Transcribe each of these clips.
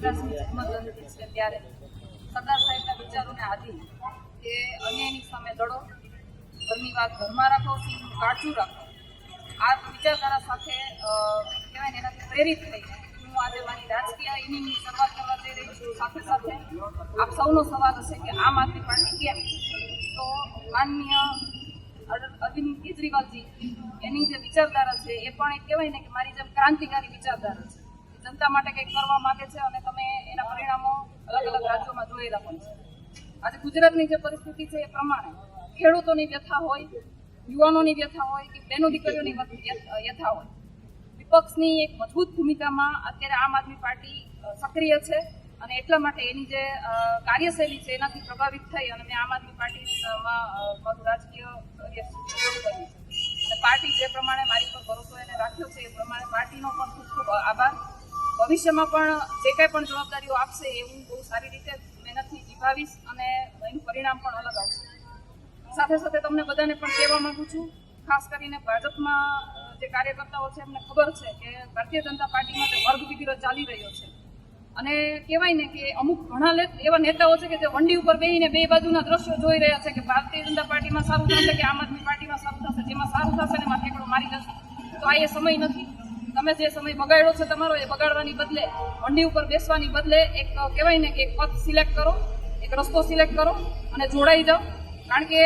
ત્યારે સરદાર સાહેબના વિચારોને આધીન કે અન્યાયની સામે લડો, ઘરની વાત ઘરમાં રાખો, સિંહનું કાળજું રાખો. આ વિચારધારા સાથે કહેવાય ને, એનાથી પ્રેરિત થઈને હું આજે મારી રાજકીય ઇનિંગની શરૂઆત કરવા જઈ રહી છું. સાથે સાથે આપ સૌનો સવાલ હશે કે આમ આદમી પાર્ટી કેમ? તો માનનીય અર- અરવિંદ કેજરીવાલજી, એની જે વિચારધારા છે એ પણ એક કહેવાય ને કે મારી જેમ ક્રાંતિકારી વિચારધારા છે. જનતા માટે કંઈક કરવા માંગે છે અને તમે એના પરિણામો અલગ અલગ રાજ્યોમાં જોયેલા પણ છે. આજે ગુજરાતની જે પરિસ્થિતિ છે એ પ્રમાણે ખેડૂતોની વ્યથા હોય, યુવાનોની વ્યથા હોય કે બહેનો દીકરીઓની વ્યથ- હોય, વિપક્ષની એક મજબૂત ભૂમિકામાં અત્યારે આમ આદમી પાર્ટી સક્રિય છે અને એટલા માટે એની જે કાર્યશૈલી છે એનાથી પ્રભાવિત થઈ અને મેં આમ આદમી પાર્ટીમાં મારું રાજકીય અને પાર્ટી જે પ્રમાણે મારી પર ભરોસો એને રાખ્યો છે એ પ્રમાણે પાર્ટીનો પણ ખૂબ ખૂબ આભાર. ભવિષ્યમાં પણ જે કાંઈ પણ જવાબદારીઓ આપશે એ હું બહુ સારી રીતે મહેનતથી નિભાવીશ અને એનું પરિણામ પણ અલગ આવશે. સાથે સાથે તમને બધાને પણ કહેવા માંગુ છું, ખાસ કરીને ભાજપમાં જે કાર્યકર્તાઓ છે, એમને ખબર છે કે ભારતીય જનતા પાર્ટીમાં જે વર્ગ વિગ્રહ ચાલી રહ્યો છે. અને કહેવાય ને કે અમુક ઘણા એવા નેતાઓ છે કે જે વંડી ઉપર બેહીને બે બાજુના દ્રશ્યો જોઈ રહ્યા છે કે ભારતીય જનતા પાર્ટીમાં સારું થશે કે આમ આદમી પાર્ટીમાં સારું થશે, જેમાં સારું થશે ને એમાં ઠેકડો મારી જશે તો આ એ સમય નથી. તમે જે સમય બગાડ્યો છે તમારો, એ બગાડવાની બદલે, મંડી ઉપર બેસવાની બદલે એક કહેવાય ને કે એક પથ સિલેક્ટ કરો, એક રસ્તો સિલેક્ટ કરો અને જોડાઈ જાઓ. કારણ કે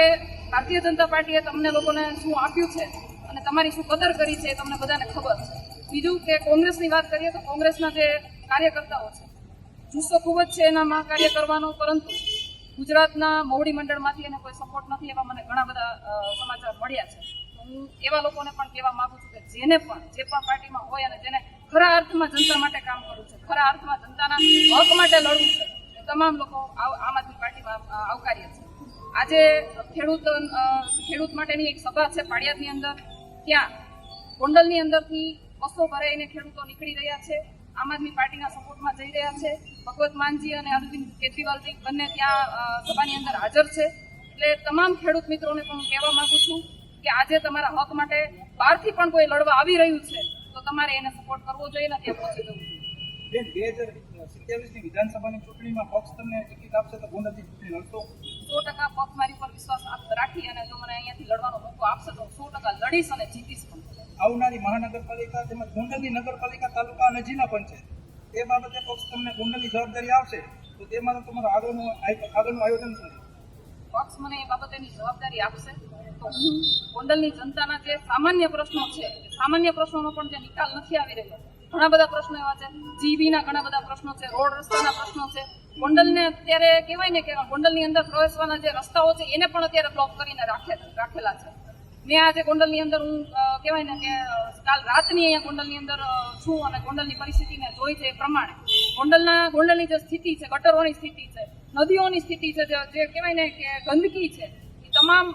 ભારતીય જનતા પાર્ટીએ તમને લોકોને શું આપ્યું છે અને તમારી શું કદર કરી છે એ તમને બધાને ખબર છે. બીજું કે કોંગ્રેસની વાત કરીએ તો કોંગ્રેસના જે કાર્યકર્તાઓ છે, જુસ્સો ખૂબ જ છે એનામાં કાર્ય કરવાનો, પરંતુ ગુજરાતના મોવડી મંડળમાંથી એને કોઈ સપોર્ટ નથી એવા મને ઘણા બધા સમાચાર મળ્યા છે. હું એવા લોકોને પણ કહેવા માંગુ છું કે જેને પણ, જે પણ પાર્ટીમાં હોય અને જેને ખરા અર્થમાં જનતા માટે કામ કરવું છે, ખરા અર્થમાં જનતાના હક માટે લડવું છે તમામ લોકો આમ આદમી પાર્ટીમાં આવકાર્ય છે આજે ખેડૂત ખેડૂત માટેની એક સભા છે પાડિયાદની અંદર. ત્યાં ગોંડલની અંદરથી બસો ભરાઈને ખેડૂતો નીકળી રહ્યા છે. આમ આદમી પાર્ટીના સપોર્ટમાં જઈ રહ્યા છે. ભગવત માનજી અને અરવિંદ કેજરીવાલજી બંને ત્યાં સભાની અંદર હાજર છે. એટલે તમામ ખેડૂત મિત્રોને પણ હું કહેવા માગું છું કે આજે તમારા હક માટે બહારથી પણ કોઈ લડવા આવી રહ્યું છે તો તમારે એને સપોર્ટ કરવો જોઈએ નથી પહોંચી જવું બેન બે હજાર સત્યાવીસની વિધાનસભાની ચૂંટણીમાં પક્ષ તમને ટિકિટ આપશે તો ગોંડલથી ચૂંટણી લડશો? સો ટકા પક્ષ મારી પર વિશ્વાસ રાખી અને જો મને અહીંયાથી લડવાનો મોકો આપશે તો સો ટકા લડીશ અને જીતીશ પણ. આવનારી મહાનગરપાલિકા તેમજ ગોંડલની નગરપાલિકા તાલુકા અને જિલ્લા પંચાયત એ બાબતે પક્ષ તમને ગોંડલની જવાબદારી આવશે તો તેમાં તમારું આગળનું આગળનું આયોજન શું છે? પક્ષ મને એ બાબતેની જવાબદારી આપશે. તો ગોંડલની જનતાના જે સામાન્ય પ્રશ્નો છે સામાન્ય પ્રશ્નોનો પણ જે નિકાલ નથી આવી રહ્યો. ઘણા બધા પ્રશ્નો એવા છે જીબીના ઘણા બધા પ્રશ્નો છે રોડ રસ્તાના પ્રશ્નો છે. ગોંડલને અત્યારે કહેવાય ને કે ગોંડલની અંદર પ્રવેશવાના જે રસ્તાઓ છે એને પણ અત્યારે બ્લોક કરીને રાખે રાખેલા છે. મેં આજે ગોંડલની અંદર હું કહેવાય ને કે કાલ રાતની અહીંયા ગોંડલની અંદર છું અને ગોંડલની પરિસ્થિતિને જોઈ છે એ પ્રમાણે. ગોંડલના ગોંડલની જે સ્થિતિ છે ગટરોની સ્થિતિ છે નદીઓની સ્થિતિ છે જે કહેવાય ને કે ગંદકી છે એ તમામ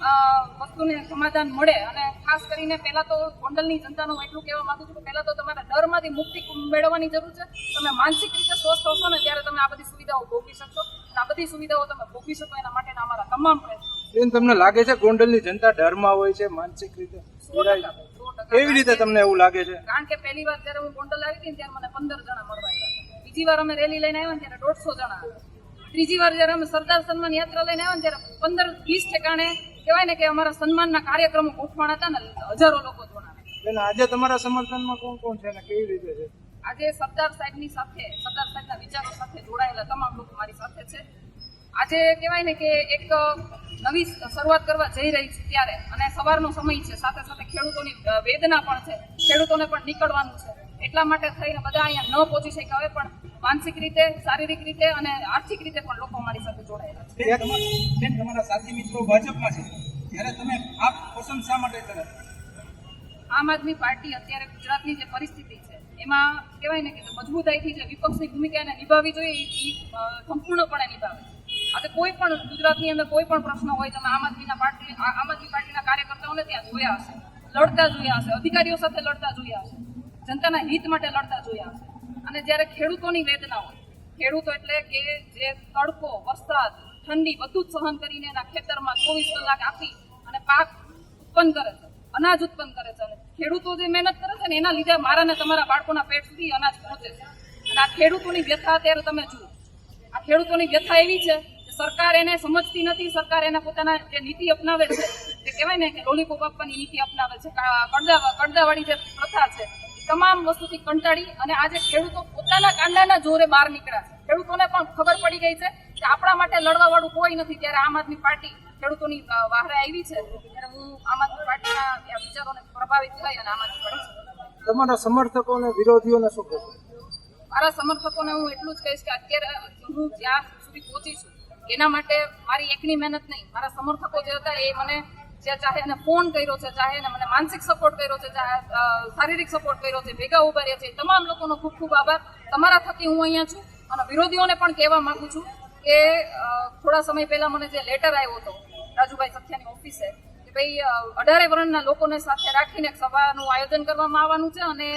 વસ્તુને સમાધાન મળે અને ખાસ કરીને પહેલાં તો ગોંડલની જનતાનું એટલું કહેવા માગું છું કે પહેલાં તો તમારે ડરમાંથી મુક્તિ મેળવવાની જરૂર છે. તમે માનસિક રીતે સ્વસ્થ હશો ને ત્યારે તમે આ બધી સુવિધાઓ ભોગવી શકશો. આ બધી સુવિધાઓ તમે ભોગવી શકો એના માટેના અમારા તમામ પ્રયત્નો. બેન તમને લાગે છે ગોંડલની જનતા ડરમાં હોય છે માનસિક રીતે કેવી રીતે તમને એવું લાગે છે? કારણ કે પહેલી વાર જ્યારે હું ગોંડલ આવી હતી ત્યારે મને પંદર જણા મળવા આવ્યા બીજી વાર અમે રેલી લઈને આવ્યા ત્યારે દોઢસો જણા આવ્યા ત્રીજી વાર જ્યારે અમે સરદાર સન્માન યાત્રા લઈને આવ્યા ત્યારે પંદર વીસ ઠેકાણે કહેવાય ને કે અમારા સન્માનના કાર્યક્રમો ગોઠવાના હતા ને હજારો લોકો જોડાણા. આજે તમારા સમર્થનમાં કોણ કોણ છે કેવી રીતે છે? આજે સરદાર સાહેબની સાથે સરદાર સાહેબના વિચારો સાથે જોડાયેલા તમામ લોકો મારી સાથે છે. આજે કહેવાય ને કે એક નવી શરૂઆત કરવા જઈ રહી છે ત્યારે અને સવારનો સમય છે સાથે સાથે ખેડૂતોની વેદના પણ છે ખેડૂતોને પણ નીકળવાનું છે. એટલા માટે થઈને બધા અહીંયા ન પહોંચી શક્યા હોય પણ માનસિક રીતે શારીરિક રીતે અને આર્થિક રીતે પણ લોકો મારી સાથે જોડાયેલા છે. તમારા- સાથી મિત્રો ભાજપમાં છે. ત્યારે તમે આપ પસંદ શા માટે કરે? આમ આદમી પાર્ટી અત્યારે ગુજરાતની જે પરિસ્થિતિ છે એમાં કહેવાય ને કે મજબૂતાઈથી જે વિપક્ષની ભૂમિકા એને નિભાવવી જોઈએ એ સંપૂર્ણપણે નિભાવે. આજે કોઈ પણ ગુજરાતની અંદર કોઈ પણ પ્રશ્ન હોય તમે આમ આદમીના પાર્ટી આમ આદમી પાર્ટીના કાર્યકર્તાઓને ત્યાં જોયા હશે લડતા જોયા હશે અધિકારીઓ સાથે લડતા જોયા હશે. જનતાના હિત માટે લડતા જોયા છે અને જ્યારે ખેડૂતોની વેદના હોય, ખેડૂતો એટલે કે જે તડકો, વરસાદ, ઠંડી બધું જ સહન કરીને એના ખેતરમાં ચોવીસ કલાક આપી અને પાક ઉત્પન્ન કરે છે, અનાજ ઉત્પન્ન કરે છે. અને ખેડૂતો જે મહેનત કરે છે ને, એના લીધે મારા ને તમારા બાળકોના પેટ સુધી અનાજ પહોંચે છે. અને આ ખેડૂતોની વ્યથા અત્યારે તમે જુઓ. આ ખેડૂતોની વ્યથા એવી છે કે સરકાર એને સમજતી નથી, સરકાર એના પોતાના જે નીતિ અપનાવે છે તે કહેવાય ને કે લોલીપોપ આપવાની નીતિ અપનાવે છે કડદા કડદાવાળી જે પ્રથા છે તમામ વસ્તુથી કંટાળી અને આજે ખેડૂતો પોતાના કાંડાના જોરે બહાર નીકળ્યા છે. ખેડૂતોને પણ ખબર પડી ગઈ છે કે આપણા માટે લડવા વાળું કોઈ નથી. ત્યારે આમ આદમી પાર્ટી ખેડૂતોની વાહરે આવી છે. ત્યારે હું આમ આદમી પાર્ટીના વિચારોને પ્રભાવિત થઈ અને આમ આદમી પાર્ટી તમારા સમર્થકો અને વિરોધીઓને શું કહેશો? મારા સમર્થકોને હું એટલું જ કહીશ કે અત્યારે હું જ્યાં સુધી પહોંચી છું એના માટે મારી એકની મહેનત નહીં. મારા સમર્થકો જે હતા એ મને જે ચાહે એને ફોન કર્યો છે, ચાહે એને મને માનસિક સપોર્ટ કર્યો છે, ચાહે શારીરિક સપોર્ટ કર્યો છે, ભેગા ઊભા રહ્યા છે તમામ લોકોનો ખૂબ ખૂબ આભાર. તમારા થકી હું અહીંયા છું અને વિરોધીઓને પણ કહેવા માંગુ છું કે થોડા સમય પહેલા મને જે લેટર આવ્યો હતો, રાજુભાઈ સખ્યાની ઓફિસે કે ભાઈ અઢારે વર્ણના લોકોને સાથે રાખીને સભાનું આયોજન કરવામાં આવવાનું છે અને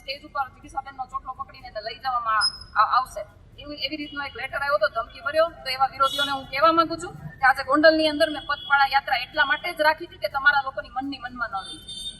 સ્ટેજ ઉપર જીગીસાબેનનો ચોટલો પકડીને લઈ જવામાં આવશે. એવી એવી રીતનો એક લેટર આવ્યો હતો, ધમકી ભર્યો. તો એવા વિરોધીઓને હું કહેવા માંગુ છું કે આજે ગોંડલની અંદર મેં પગપાળા યાત્રા એટલા માટે જ રાખી હતી કે તમારા લોકોની મનની મનમાં ન રહી.